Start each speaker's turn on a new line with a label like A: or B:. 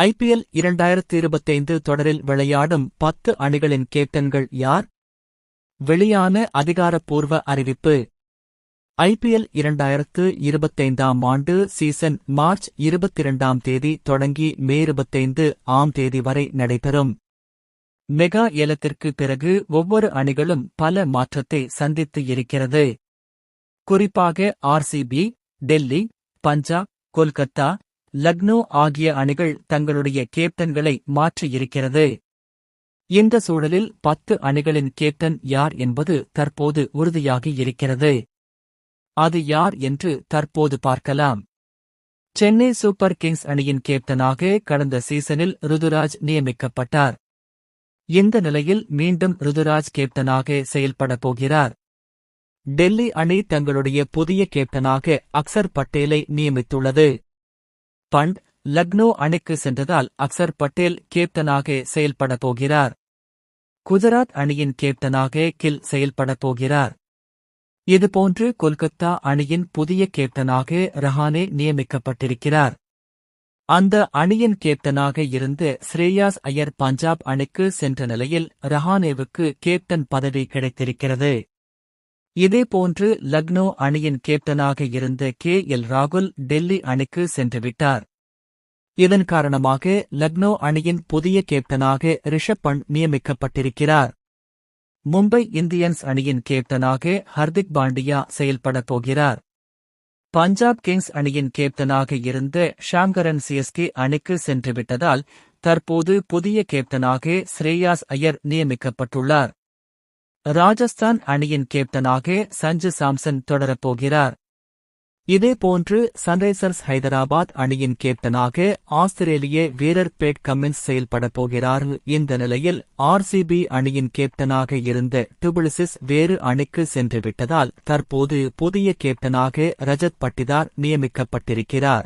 A: IPL இரண்டாயிரத்து இருபத்தைந்து தொடரில் விளையாடும் பத்து அணிகளின் கேப்டன்கள் யார்? வெளியான அதிகாரப்பூர்வ அறிவிப்பு. ஐபிஎல் இரண்டாயிரத்து இருபத்தைந்தாம் ஆண்டு சீசன் மார்ச் இருபத்திரண்டாம் தேதி தொடங்கி மே இருபத்தைந்து ஆம் தேதி வரை நடைபெறும். மெகா ஏலத்திற்கு பிறகு ஒவ்வொரு அணிகளும் பல மாற்றத்தை சந்தித்து இருக்கிறது. குறிப்பாக ஆர்சிபி டெல்லி பஞ்சாப் கொல்கத்தா லக்னோ ஆகிய அணிகள் தங்களுடைய கேப்டன்களை மாற்றியிருக்கிறது. இந்த சூழலில் பத்து அணிகளின் கேப்டன் யார் என்பது தற்போது உறுதியாகி இருக்கிறது. அது யார் என்று தற்போது பார்க்கலாம். சென்னை சூப்பர் கிங்ஸ் அணியின் கேப்டனாக கடந்த சீசனில் ருதுராஜ் நியமிக்கப்பட்டார். இந்த நிலையில் மீண்டும் ருதுராஜ் கேப்டனாக செயல்படப் போகிறார். டெல்லி அணி தங்களுடைய புதிய கேப்டனாக அக்சர் பட்டேலை நியமித்துள்ளது. பண்ட் லக்னோ அணிக்கு சென்றதால் அக்சர் பட்டேல் கேப்டனாக செயல்படப் போகிறார். குஜராத் அணியின் கேப்டனாக கில் செயல்படப் போகிறார். இதுபோன்று கொல்கத்தா அணியின் புதிய கேப்டனாக ரஹானே நியமிக்கப்பட்டிருக்கிறார். அந்த அணியின் கேப்டனாக இருந்து ஸ்ரேயாஸ் ஐயர் பஞ்சாப் அணிக்கு சென்ற நிலையில் ரஹானேவுக்கு கேப்டன் பதவி கிடைத்திருக்கிறது. இதேபோன்று லக்னோ அணியின் கேப்டனாக இருந்த கே எல் ராகுல் டெல்லி அணிக்கு சென்றுவிட்டார் இதன் காரணமாக லக்னோ அணியின் புதிய கேப்டனாக ரிஷப் பண்ட் நியமிக்கப்பட்டிருக்கிறார். மும்பை இந்தியன்ஸ் அணியின் கேப்டனாக ஹர்திக் பாண்டியா செயல்படப் போகிறார். பஞ்சாப் கிங்ஸ் அணியின் கேப்டனாக இருந்த ஷாங்கரன் சிஎஸ்கே அணிக்கு சென்றுவிட்டதால் தற்போது புதிய கேப்டனாக ஸ்ரேயாஸ் ஐயர் நியமிக்கப்பட்டுள்ளார். ராஜஸ்தான் அணியின் கேப்டனாக சஞ்சு சாம்சன் தொடரப்போகிறார் இதேபோன்று சன்ரைசர்ஸ் ஹைதராபாத் அணியின் கேப்டனாக ஆஸ்திரேலிய வீரர் பேட் கமின்ஸ் செயல்படப் போகிறார். இந்த நிலையில் ஆர்சிபி அணியின் கேப்டனாக இருந்த டுபிளிசிஸ் வேறு அணிக்கு சென்றுவிட்டதால் தற்போது புதிய கேப்டனாக ரஜத் பட்டிதார் நியமிக்கப்பட்டிருக்கிறார்.